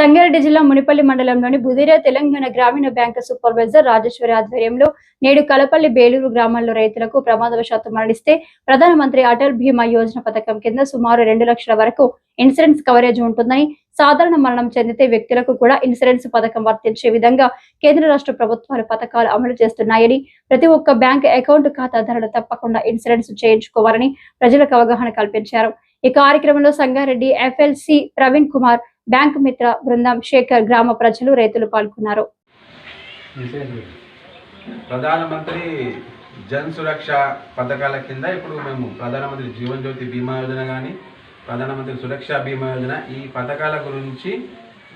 సంగారెడ్డి జిల్లా మునిపల్లి మండలంలోని బుదిరా తెలంగాణ గ్రామీణ బ్యాంకు సూపర్వైజర్ రాజేశ్వరి ఆధ్వర్యంలో నేడు కలపల్లి బేలూరు గ్రామాల్లో రైతులకు ప్రమాదవశాత్తు మరణిస్తే ప్రధానమంత్రి అటల్ భీమా యోజన పథకం కింద సుమారు రెండు లక్షల వరకు ఇన్సూరెన్స్ కవరేజ్ ఉంటుందని సాధారణ మరణం చెందితే వ్యక్తులకు కూడా ఇన్సూరెన్స్ పథకం వర్తించే విధంగా కేంద్ర రాష్ట్ర ప్రభుత్వాలు పథకాలు అమలు చేస్తున్నాయని ప్రతి ఒక్క బ్యాంక్ అకౌంట్ ఖాతాదారులు తప్పకుండా ఇన్సూరెన్స్ చేయించుకోవాలని ప్రజలకు అవగాహన కల్పించారు. ఈ కార్యక్రమంలో సంగారెడ్డి ఎఫ్ఎల్సి ప్రవీణ్ కుమార్ బ్యాంకు మిత్ర బృందం శేఖర్ గ్రామ ప్రజలు రైతులు పాల్గొన్నారు. ప్రధానమంత్రి జన్ సురక్ష పథకాల కింద ఇప్పుడు మేము ప్రధానమంత్రి జీవన్ జ్యోతి బీమా యోజన కానీ ప్రధానమంత్రి సురక్ష బీమా యోజన ఈ పథకాల గురించి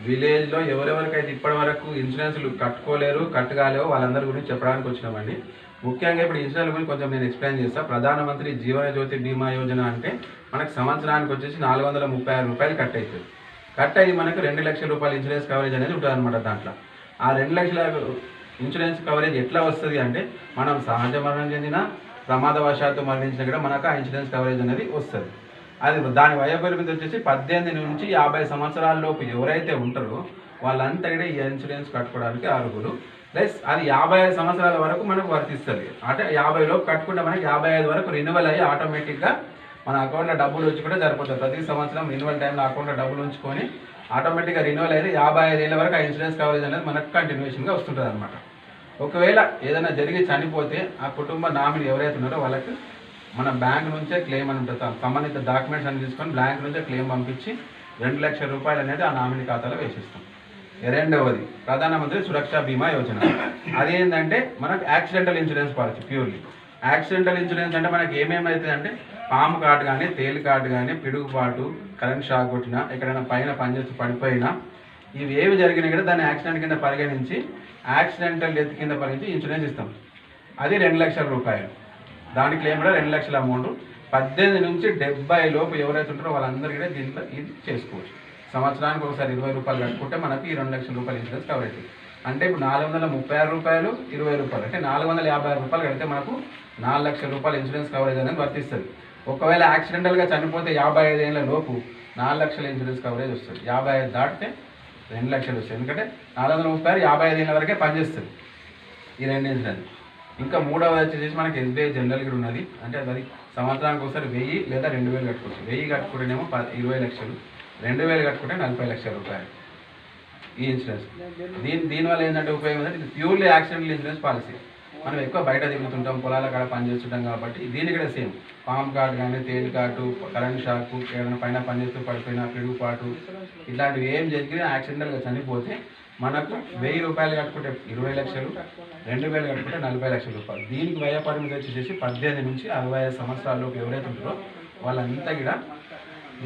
విలేజ్లో ఎవరెవరికైతే ఇప్పటి వరకు ఇన్సూరెన్స్లు కట్టుకోలేరు కట్టగాలేవో వాళ్ళందరి గురించి చెప్పడానికి వచ్చినామండి. ముఖ్యంగా ఇప్పుడు ఇన్సూరెన్స్ గురించి కొంచెం నేను ఎక్స్ప్లెయిన్ చేస్తాను ప్రధానమంత్రి జీవన జ్యోతి బీమా యోజన అంటే మనకు సంవత్సరానికి వచ్చేసి నాలుగు వందల ముప్పై ఆరు రూపాయలు కట్ అవుతుంది కట్ అయ్యి మనకు రెండు లక్షల రూపాయల ఇన్సూరెన్స్ కవరేజ్ అనేది ఉంటుంది అనమాట దాంట్లో. ఆ రెండు లక్షల ఇన్సూరెన్స్ కవరేజ్ ఎట్లా వస్తుంది అంటే మనం సహజ మరణం చెందిన ప్రమాదవశాత్తు మరణించినా కూడా మనకు ఆ ఇన్సూరెన్స్ కవరేజ్ అనేది వస్తుంది. అది దాని వయోపరిమితి వచ్చేసి పద్దెనిమిది నుంచి యాభై సంవత్సరాల లోపు ఎవరైతే ఉంటారో వాళ్ళంతా కూడా ఈ ఇన్సూరెన్స్ కట్టుకోవడానికి అర్హులు. ప్లస్ అది యాభై ఐదు సంవత్సరాల వరకు మనకు వర్తిస్తుంది. అంటే యాభై లోపు కట్టుకుంటే మనకి యాభై ఐదు వరకు రెన్యువల్ అయ్యి ఆటోమేటిక్గా మన అకౌంట్లో డబ్బులు ఉంచుకుంటే సరిపోతుంది. ప్రతి సంవత్సరం రెన్యువల్ టైంలో అకౌంట్లో డబ్బులు ఉంచుకొని ఆటోమేటిక్గా రెన్యువల్ అయితే యాభై ఐదు వరకు ఆ ఇన్సూరెన్స్ కవరేజ్ అనేది మనకు కంటిన్యూషన్గా వస్తుంటుంది అనమాట ఒకవేళ ఏదైనా జరిగి చనిపోతే ఆ కుటుంబ నామిని ఎవరైతే ఉన్నారో వాళ్ళకి మన బ్యాంక్ నుంచే క్లెయిమ్ అని ఉంటుంది. సంబంధిత డాక్యుమెంట్స్ అని తీసుకొని బ్యాంక్ నుంచే క్లెయిమ్ పంపించి రెండు లక్షల రూపాయలు అనేది ఆ నామినీ ఖాతాలో వేసిస్తాం. రెండవది ప్రధానమంత్రి సురక్ష బీమా యోజన. అదేంటంటే మనకు accidental insurance policy purely accidental insurance అంటే మనకి ఏమేమైతుంది అంటే పాము కాటు కానీ తేలి కాటు కానీ పిడుగుపాటు కరెంట్ షాక్ కొట్టినా ఎక్కడైనా పైన పనిచేసి పడిపోయినా ఇవి ఏవి జరిగినా కూడా దాన్ని యాక్సిడెంట్ కింద పరిగణించి యాక్సిడెంటల్ డెత్ కింద పరిగణించి ఇన్సూరెన్స్ ఇస్తాం. అది రెండు లక్షల రూపాయలు. దాని క్లెయిమ్ కూడా రెండు లక్షల అమౌంట్ పద్దెనిమిది నుంచి డెబ్బై లోపు ఎవరైతే ఉంటారో వాళ్ళందరికీ కూడా దీంట్లో ఇది చేసుకోవచ్చు. సంవత్సరానికి ఒకసారి ఇరవై రూపాయలు కట్టుకుంటే మనకి ఈ రెండు లక్షల రూపాయలు ఇన్సూరెన్స్ కవర్ అవుతుంది. అంటే ఇప్పుడు నాలుగు వందల ముప్పై ఆరు రూపాయలు ఇరవై రూపాయలు. అంటే నాలుగు వందల యాభై ఆరు రూపాయలు కడితే మనకు నాలుగు లక్షల రూపాయలు ఇన్సూరెన్స్ కవరేజ్ అనేది వర్తిస్తుంది. ఒకవేళ యాక్సిడెంటల్గా చనిపోతే యాభై ఐదు ఏళ్ళ లోపు నాలుగు లక్షల ఇన్సూరెన్స్ కవరేజ్ వస్తుంది. యాభై ఐదు దాటితే రెండు లక్షలు వస్తుంది. ఎందుకంటే నాలుగు వందల ముప్పై ఆరు యాభై ఐదు ఏళ్ళ వరకే పనిచేస్తుంది ఈ రెండు ఇన్సూరెన్స్ ఇంకా మూడవది వచ్చేసి మనకి ఎస్బీఐ జనరల్ కూడా ఉన్నది. అంటే అది సంవత్సరానికి ఒకసారి వెయ్యి లేదా రెండు వేలు కట్టుకోవచ్చు వెయ్యి కట్టుకుంటేనేమో ప ఇరవై లక్షలు. రెండు వేలు కట్టుకుంటే నలభై లక్షల రూపాయలు. ఈ ఇన్సూరెన్స్ దీని దీనివల్ల ఏంటంటే ఉపయోగం ఏంటంటే ఇది ప్యూర్లీ యాక్సిడెంటల్ ఇన్సూరెన్స్ పాలసీ మనం ఎక్కువ బయట తిరుగుతుంటాం పొలాల కాడ పనిచేస్తుంటాం కాబట్టి దీని కూడా సేమ్ పామ్ కార్డు కానీ తేలి కార్డు కరెంట్ షాక్ ఏదైనా పైన పనిచేస్తూ పడిపోయినా పిడుగుపాటు ఇట్లాంటివి ఏం జరిగినా యాక్సిడెంటల్గా చనిపోతే మనకు వెయ్యి రూపాయలు కట్టుకుంటే ఇరవై లక్షలు రెండు వేలు కట్టుకుంటే నలభై లక్షల రూపాయలు. దీనికి వ్యయ పరిమితి వచ్చేసి పద్దెనిమిది నుంచి అరవై ఐదు సంవత్సరాలలోపు ఎవరైతే ఉంటారో వాళ్ళంతా కూడా